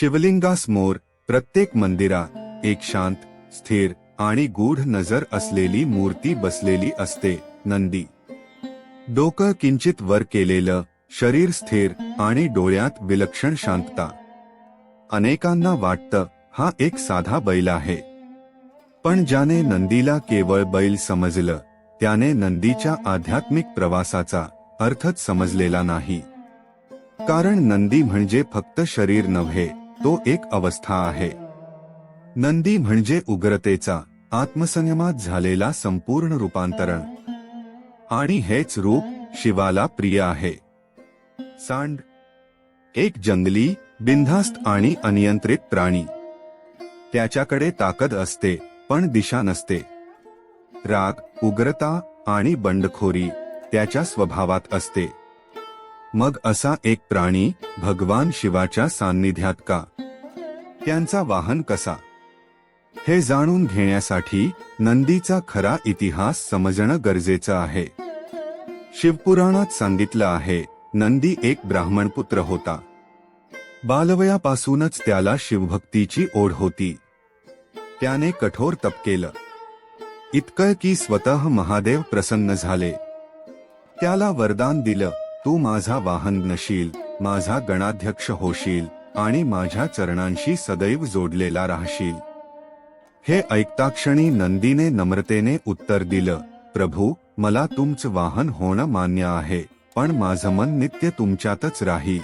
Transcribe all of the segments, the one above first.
शिवलिंगासमोर प्रत्येक मंदिरात एक शांत स्थिर आणि गूढ नजर असलेली मूर्ती बसलेली असते नंदी. डोकं किंचित वर केलेलं शरीर स्थिर आणि डोळ्यात विलक्षण शांतता. अनेकांना वाटतं हा एक साधा बैल आहे. पण ज्याने नंदीला केवळ बैल समजलं त्याने नंदीच्या आध्यात्मिक प्रवासाचा अर्थच समजलेला नाही. कारण नंदी म्हणजे फक्त शरीर नव्हे तो एक अवस्था आहे. नंदी म्हणजे उग्रतेचा आत्मसंयमात झालेला संपूर्ण रूपांतरण. आणि हेच रूप शिवाला प्रिय आहे. सांड. एक जंगली बिनधास्त आणि अनियंत्रित प्राणी. त्याच्याकडे ताकद असते पण दिशा नसते. राग उग्रता आणि बंडखोरी त्याच्या स्वभावात असते. मग असा एक प्राणी भगवान शिवाच्या सान्निध्यात का? त्यांचा वाहन कसा? हे जाणून घेण्यासाठी नंदीचा खरा इतिहास समजणं गरजेचं आहे. शिवपुराणात सांगितलं आहे नंदी एक ब्राह्मणपुत्र होता. बालवयापासूनच त्याला शिवभक्तीची ओढ होती. त्याने कठोर तप केलं. इतकं की स्वतः महादेव प्रसन्न झाले. त्याला वरदान दिलं. तू माझा वाहन नशील माझा गणाध्यक्ष होशील आणि माझ्या चरणांशी सदैव जोडलेला राहशील. हे ऐकताक्षणी नंदीने नम्रतेने उत्तर दिलं प्रभू मला तुमचं वाहन होणं मान्य आहे पण माझं मन नित्य तुमच्यातच राहील.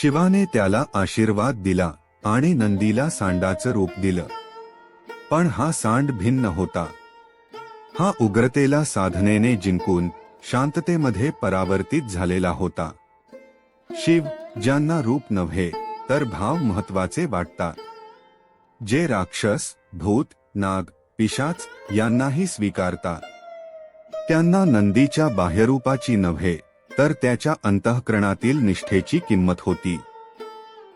शिवाने त्याला आशीर्वाद दिला आणि नंदीला सांडाचं रूप दिलं. पण हा सांड भिन्न होता. हा उग्रतेला साधनेने जिंकून शांततेमध्ये परावर्तित झालेला होता. शिव ज्यांना रूप नव्हे तर भाव महत्त्वाचे वाटतात जे राक्षस भूत नाग पिशाच यांनाही स्वीकारतात त्यांना नंदीच्या बाह्यरूपाची नव्हे तर त्याच्या अंतःकरणातील निष्ठेची किंमत होती.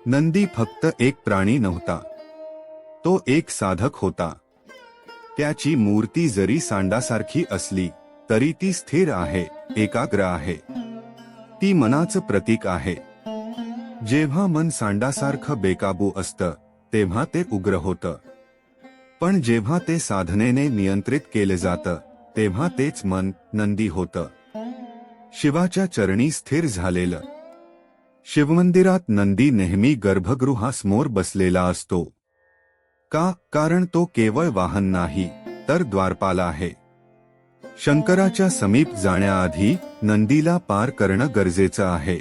नंदी फक्त एक प्राणी नव्हता. तो एक साधक होता. त्याची मूर्ती जरी सांडासारखी असली तरी ती स्थिर आहे एकाग्र आहे. ती मनाचं प्रतीक आहे. जेव्हा मन सांडासारखं बेकाबू असतं तेव्हा ते उग्र होतं. पण जेव्हा ते साधनेने नियंत्रित केलं जातं तेव्हा तेच मन नंदी होतं. शिवाच्या चरणी स्थिर झालेलं. शिवमंदिरात नंदी नेहमी गर्भगृहासमोर बसलेला असतो. का? कारण तो केवळ वाहन नाही तर द्वारपाला आहे. शंकराच्या समीप जाण्याआधी नंदीला पार करणं गरजेचं आहे.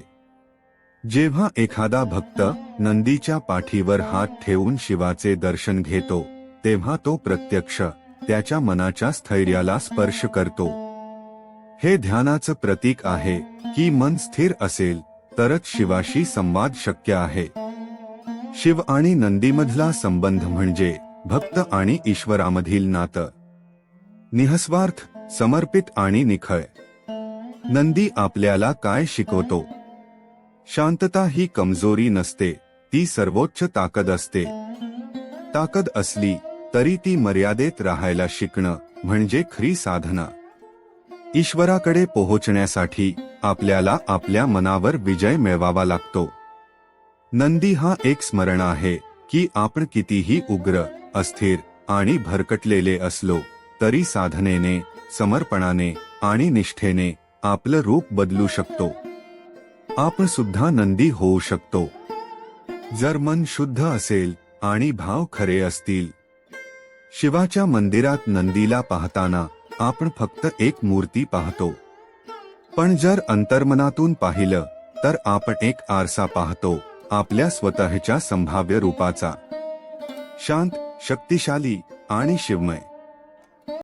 जेव्हा एखादा भक्त नंदीच्या पाठीवर हात ठेवून शिवाचे दर्शन घेतो तेव्हा तो प्रत्यक्ष त्याच्या मनाच्या स्थैर्याला स्पर्श करतो. हे ध्यानाचं प्रतीक आहे की मन स्थिर असेल तरच शिवाशी संवाद शक्य आहे. शिव आणि नंदीमधला संबंध म्हणजे भक्त आणि ईश्वरामधील नातं. निहस्वार्थ समर्पित आणि निखळ. नंदी आपल्याला काय शिकवतो? शांतता ही कमजोरी नसते ती सर्वोच्च ताकद असते. ताकद असली तरी ती मर्यादेत राहायला शिकणं म्हणजे खरी साधना. ईश्वराकडे पोहोचण्यासाठी आपल्याला आपल्या मनावर विजय मिळवावा लागतो. नंदी हा एक स्मरण आहे की आपण कितीही उग्र अस्थिर आणि भरकटलेले असलो तरी साधनेने समर्पणाने आणि निष्ठेने आपलं रूप बदलू शकतो. आपण सुद्धा नंदी होऊ शकतो. जर मन शुद्ध असेल आणि भाव खरे असतील. शिवाच्या मंदिरात नंदीला पाहताना आपण फक्त एक मूर्ती पाहतो. पण जर अंतर्मनातून पाहिलं तर आपण एक आरसा पाहतो आपल्या स्वतःच्या संभाव्य रूपाचा. शांत शक्तिशाली आणि शिवमय.